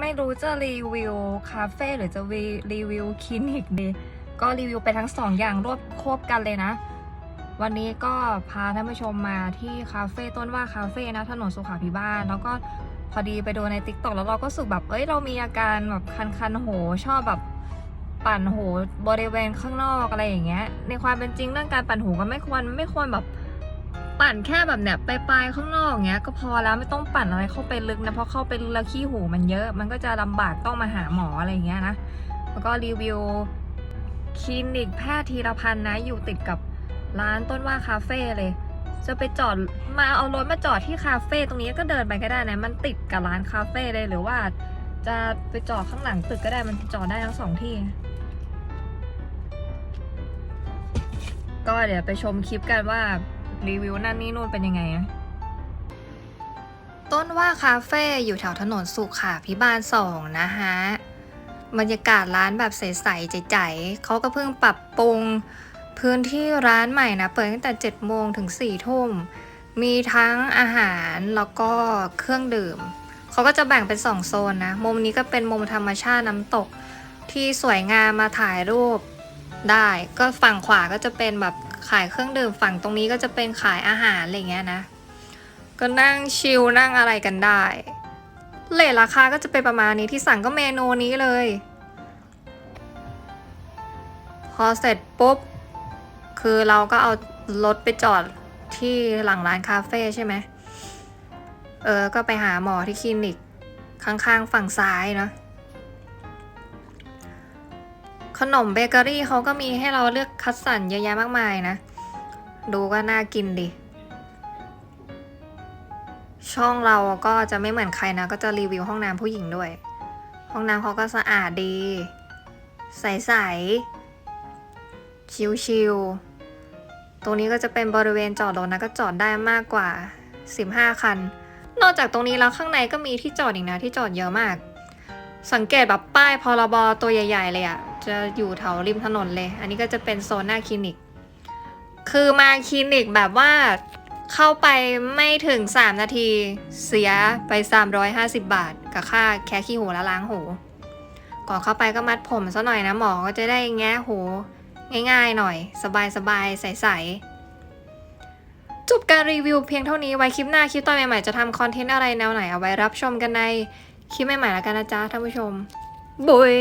ไม่รู้จะรีวิวคาเฟ่หรือจะรีวิวคลินิกดี ก็รีวิวไปทั้งสองอย่างรวบควบกันเลยนะ วันนี้ก็พาท่านผู้ชมมาที่คาเฟ่ต้นว่าคาเฟ่นะถนนสุขาภิบาลแล้วก็พอดีไปดูในติ๊กต็อกแล้วเราก็สึกแบบเอ้ยเรามีอาการแบบคันคันโหชอบแบบปั่นหูบริเวณข้างนอกอะไรอย่างเงี้ย ในความเป็นจริงเรื่องการปั่นหูก็ไม่ควรไม่ควรแบบ ปั่นแค่แบบเนี่ยปลายๆข้างนอกอย่างเงี้ยก็พอแล้วไม่ต้องปั่นอะไรเข้าไปลึกนะเพราะเข้าไปลึกแล้วขี้หูมันเยอะ มันก็จะลำบากต้องมาหาหมออะไรอย่างเงี้ยนะแล้วก็รีวิวคลินิกแพทย์ธีรพันธ์นะอยู่ติดกับร้านต้นว่าคาเฟ่เลย จะไปจอดมาเอารถมาจอดที่คาเฟ่ตรงนี้ก็เดินไปก็ได้นะมันติดกับร้านคาเฟ่เลยหรือว่า จะไปจอดข้างหลังตึกก็ได้มันจอดได้ทั้งสองที่ก็เดี๋ยวไปชมคลิปกันว่า รีวิวนั่นนี่นู่นเป็นยังไงนะต้นว่าคาเฟ่อยู่แถวถนนสุขาพิบาลสองนะฮะบรรยากาศร้านแบบใสๆใจๆเขาก็เพิ่งปรับปรุงพื้นที่ร้านใหม่นะ เปิดตั้งแต่ 7 โมงถึง 4 ทุ่ม มีทั้งอาหารแล้วก็เครื่องดื่ม เขาก็จะแบ่งเป็น 2 โซนนะ มุมนี้ก็เป็นมุมธรรมชาติน้ำตกที่สวยงามมาถ่ายรูปได้ ก็ฝั่งขวาก็จะเป็นแบบ ขายเครื่องดื่มฝั่งตรงนี้ก็จะเป็นขายอาหารอะไรเงี้ยนะ ก็นั่งชิลนั่งอะไรกันได้ เลทราคาก็จะเป็นประมาณนี้ที่สั่งก็เมนูนี้เลย พอเสร็จปุ๊บ คือเราก็เอารถไปจอดที่หลังร้านคาเฟ่ใช่ไหม เออ ก็ไปหาหมอที่คลินิกข้างๆฝั่งซ้ายเนาะ ขนมเบเกอรี่เขาก็มีให้เราเลือกคัดสรรเยอะแยะมากมายนะ ดูก็น่ากินดิช่องเราก็จะไม่เหมือนใครนะ ก็จะรีวิวห้องน้ำผู้หญิงด้วย ห้องน้ำเขาก็สะอาดดี ใสๆ ชิลๆ ตรงนี้ก็จะเป็นบริเวณจอดรถนะ ก็จอดได้มากกว่า 15 คัน นอกจากตรงนี้แล้วข้างในก็มีที่จอดอีกนะ ที่จอดเยอะมาก สังเกตแบบป้ายพรบตัวใหญ่ ๆ เลยอะจะอยู่แถวริมถนนเลย อันนี้ก็จะเป็นโซนหน้าคลินิก คือมาคลินิกแบบว่าเข้าไปไม่ถึง 3 นาทีเสียไป 350 บาท กับค่าแค่ขี้หูและล้างหูก่อนเข้าไปก็มัดผมซะหน่อยนะหมอก็จะได้แง้หูง่ายๆหน่อย สบายๆใสๆจบการรีวิวเพียงเท่านี้ไว้คลิปหน้าคลิปต่อใหม่ๆจะทำคอนเทนต์อะไรแนวไหนเอาไว้รับชมกันใน คลิปใหม่ๆแล้วกันนะจ๊ะท่านผู้ชมบุย